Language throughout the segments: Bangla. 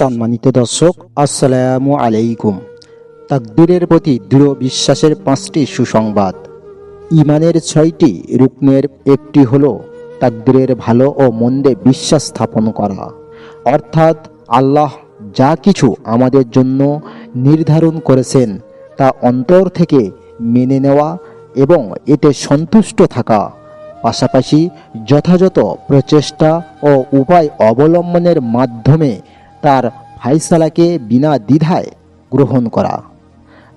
সম্মানিত দর্শক, আসসালামু আলাইকুম। তাকদিরের প্রতি দৃঢ় বিশ্বাসের পাঁচটি সুসংবাদ। ইমানের ছয়টি রুকনের একটি হল তাকদিরের ভালো ও মন্দে বিশ্বাস স্থাপন করা। অর্থাৎ আল্লাহ যা কিছু আমাদের জন্য নির্ধারণ করেছেন তা অন্তর থেকে মেনে নেওয়া এবং এতে সন্তুষ্ট থাকা। পাশাপাশি যথাযথ প্রচেষ্টা ও উপায় অবলম্বনের মাধ্যমে তার ফাইসালাকে বিনা দ্বিধায় গ্রহণ করা।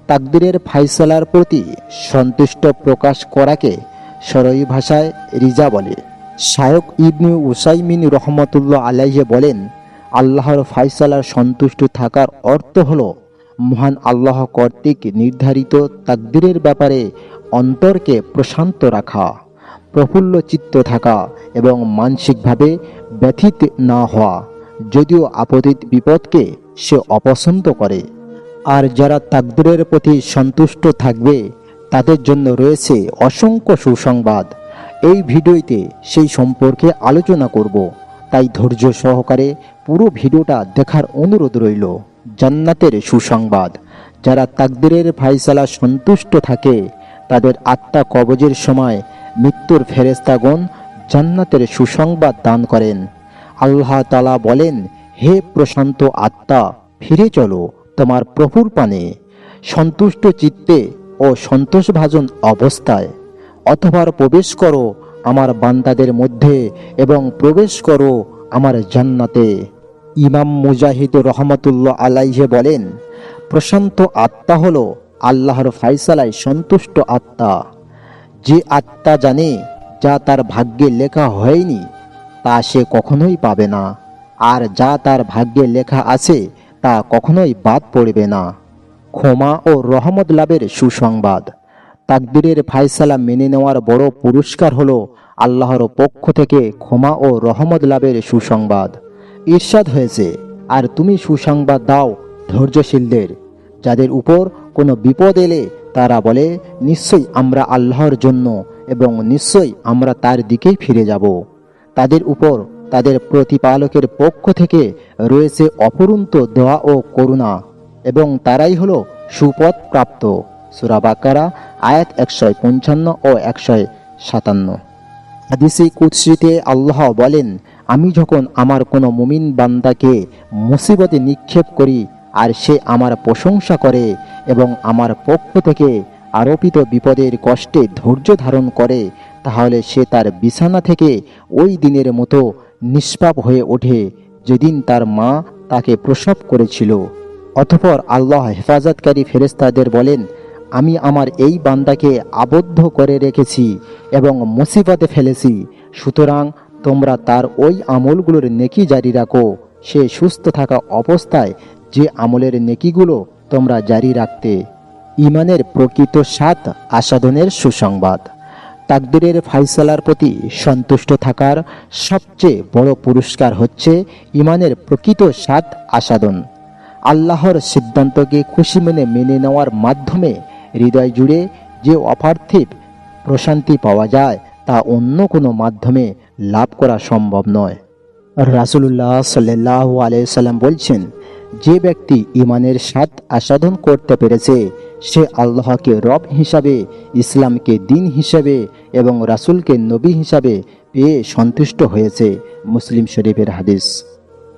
তাকদিরের ফাইসালার প্রতি সন্তুষ্ট প্রকাশ করাকে সরই ভাষায় রিজা বলে। শায়ক ইবনু উসাইমিন রহমতুল্লাহ আলাইহে বলেন, আল্লাহর ফাইসালার সন্তুষ্ট থাকার অর্থ হল মহান আল্লাহ কর্তৃক নির্ধারিত তাকদিরের ব্যাপারে অন্তরকে প্রশান্ত রাখা প্রফুল্ল চিত্ত থাকা এবং মানসিকভাবে ব্যথিত না হওয়া। যদিও আপতিত বিপদকে সে অপছন্দ করে। আর যারা তাকদিরের প্রতি সন্তুষ্ট থাকবে, তাদের জন্য রয়েছে অসংখ্য সুসংবাদ। এই ভিডিওতে সেই সম্পর্কে আলোচনা করব। তাই ধৈর্য সহকারে পুরো ভিডিওটা দেখার অনুরোধ রইল। জান্নাতের সুসংবাদ। যারা তাকদিরের ফাইসালা সন্তুষ্ট থাকে, তাদের আত্মা কবজের সময় মৃত্যুর ফেরেস্তাগণ জান্নাতের সুসংবাদ দান করেন। আল্লাহ তালা বলেন, হে প্রশান্ত আত্মা, ফিরে চলো তোমার প্রভুর পানে। সন্তুষ্ট চিত্তে ও সন্তোষভাজন অবস্থায়। অথবা প্রবেশ করো আমার বান্দাদের মধ্যে এবং প্রবেশ করো আমার জান্নাতে। ইমাম মুজাহিদ রহমতুল্লাহ আলাইহে বলেন, প্রশান্ত আত্মা হল আল্লাহর ফাইসালায় সন্তুষ্ট আত্মা। যে আত্মা জানে যা তার ভাগ্যে লেখা হয়নি তা সে কখনোই পাবে না। আর যা তার ভাগ্যে লেখা আছে, তা কখনোই বাদ পড়বে না। ক্ষমা ও রহমত লাভের সুসংবাদ। তাকদিরের ফায়সালা মেনে নেওয়ার বড় পুরস্কার হলো আল্লাহর পক্ষ থেকে ক্ষমা ও রহমত লাভের সুসংবাদ। ঈর্ষাদ হয়েছে, আর তুমি সুসংবাদ দাও ধৈর্যশীলদের। যাদের উপর কোনো বিপদ এলে তারা বলে, নিশ্চয়ই আমরা আল্লাহর জন্য এবং নিশ্চয়ই আমরা তার দিকেই ফিরে যাব। তাদের উপর তাদের প্রতিপালকের পক্ষ থেকে রয়েছে অপরন্ত দোয়া ও করুণা, এবং তারাই হলো সুপথ প্রাপ্ত। সুরাবাকারা আয়াত একশয় পঞ্চান্ন ও একশয় সাতান্ন। হাদিসি কুৎসিতে আল্লাহ বলেন, আমি যখন আমার কোনো মুমিন বান্দাকে মুসিবতে নিক্ষেপ করি আর সে আমার প্রশংসা করে এবং আমার পক্ষ থেকে আরোপিত বিপদের কষ্টে ধৈর্য ধারণ করে তাহলে সে তার বিছানা থেকে ওই দিনের মতো নিষ্পাপ হয়ে ওঠে যেদিন তার মা তাকে প্রসব করেছিল। অতঃপর আল্লাহ হেফাজতকারী ফেরেস্তাদের বলেন, আমি আমার এই বান্দাকে আবদ্ধ করে রেখেছি এবং মুসিবতে ফেলেছি। সুতরাং তোমরা তার ওই আমলগুলোর নেকি জারি রাখো। সে সুস্থ থাকা অবস্থায় যে আমলের নেকিগুলো তোমরা জারি রাখতে। ইমানের প্রকৃত সাত আসাদনের সুসংবাদ। তাকদিরের ফাইসালার প্রতি সন্তুষ্ট থাকার সবচেয়ে বড় পুরস্কার হচ্ছে ইমানের প্রকৃত সাত আসাদন আল্লাহর সিদ্ধান্তকে খুশি মনে মেনে নেওয়ার মাধ্যমে হৃদয় জুড়ে যে অপার্থিব প্রশান্তি পাওয়া যায়, তা অন্য কোনো মাধ্যমে লাভ করা সম্ভব নয়। রাসুলুল্লাহ সাল্লাহ আলাইসাল্লাম বলছেন যে ব্যক্তি ইমানের স্বাদ আস্বাদন করতে পেরেছে, সে আল্লাহকে রব হিসাবে, ইসলামকে দিন হিসাবে এবং রাসূলকে নবী হিসাবে পেয়ে সন্তুষ্ট হয়েছে মুসলিম শরীফের হাদিস।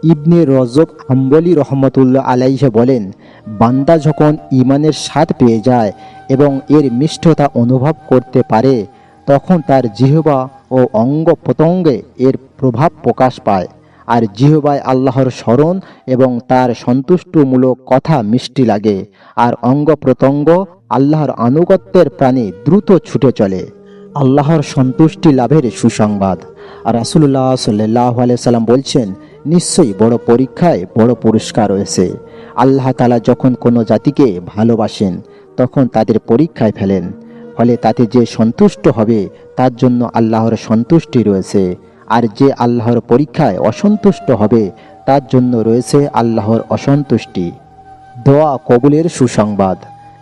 ইবনে রজব হাম্বলি রহমতুল্লাহ আলাইহে বলেন, বান্দা যখন ইমানের স্বাদ পেয়ে যায় এবং এর মিষ্টতা অনুভব করতে পারে, তখন তার জিহবা ও অঙ্গ প্রত্যঙ্গে এর প্রভাব প্রকাশ পায়। আর জিহবায় আল্লাহর স্মরণ এবং তার সন্তুষ্টমূলক কথা মিষ্টি লাগে। আর অঙ্গ প্রত্যঙ্গ আল্লাহর আনুগত্যের প্রাণে দ্রুত ছুটে চলে। আল্লাহর সন্তুষ্টি লাভের সুসংবাদ। রাসুল্লাহ সাল্লাহ সাল্লাম বলছেন, নিশ্চয়ই বড় পরীক্ষায় বড় পুরস্কার রয়েছে। আল্লাহ তালা যখন কোনো জাতিকে ভালোবাসেন, তখন তাদের পরীক্ষায় ফেলেন। ফলে তাতে যে সন্তুষ্ট হবে, তার জন্য আল্লাহর সন্তুষ্টি রয়েছে। আর যে আল্লাহর পরীক্ষায় অসন্তুষ্ট হবে, তার জন্য রয়েছে আল্লাহর অসন্তুষ্টি। দোয়া কবুলের সুসংবাদ।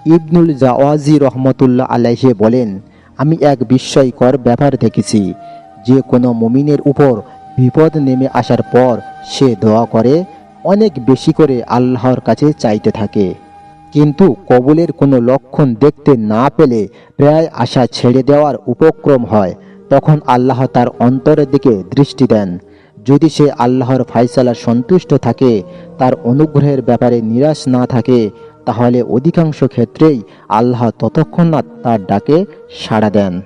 ইবনুল জাওয়াজি রহমতুল্লাহ আলাইহে বলেন, আমি এক বিস্ময়কর ব্যাপার দেখেছি। যে কোনো মুমিনের উপর বিপদ নেমে আসার পর সে দোয়া করে, অনেক বেশি করে আল্লাহর কাছে চাইতে থাকে। কিন্তু কবুলের কোনো লক্ষণ দেখতে না পেলে প্রায় আশা ছেড়ে দেওয়ার উপক্রম হয়। তখন আল্লাহ তার অন্তরের দিকে দৃষ্টি দেন। যদি সে আল্লাহর ফাইসালা সন্তুষ্ট থাকে, তার অনুগ্রহের ব্যাপারে নিরাশ না থাকে, তাহলে অধিকাংশ ক্ষেত্রেই আল্লাহ ততক্ষণ না তার ডাকে সাড়া দেন।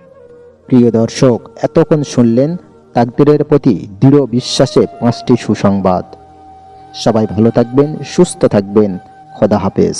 প্রিয় দর্শক, এতক্ষণ শুনলেন তাকদিরের প্রতি দৃঢ় বিশ্বাসে পাঁচটি সুসংবাদ। সবাই ভালো থাকবেন, সুস্থ থাকবেন। খোদা হাফেজ।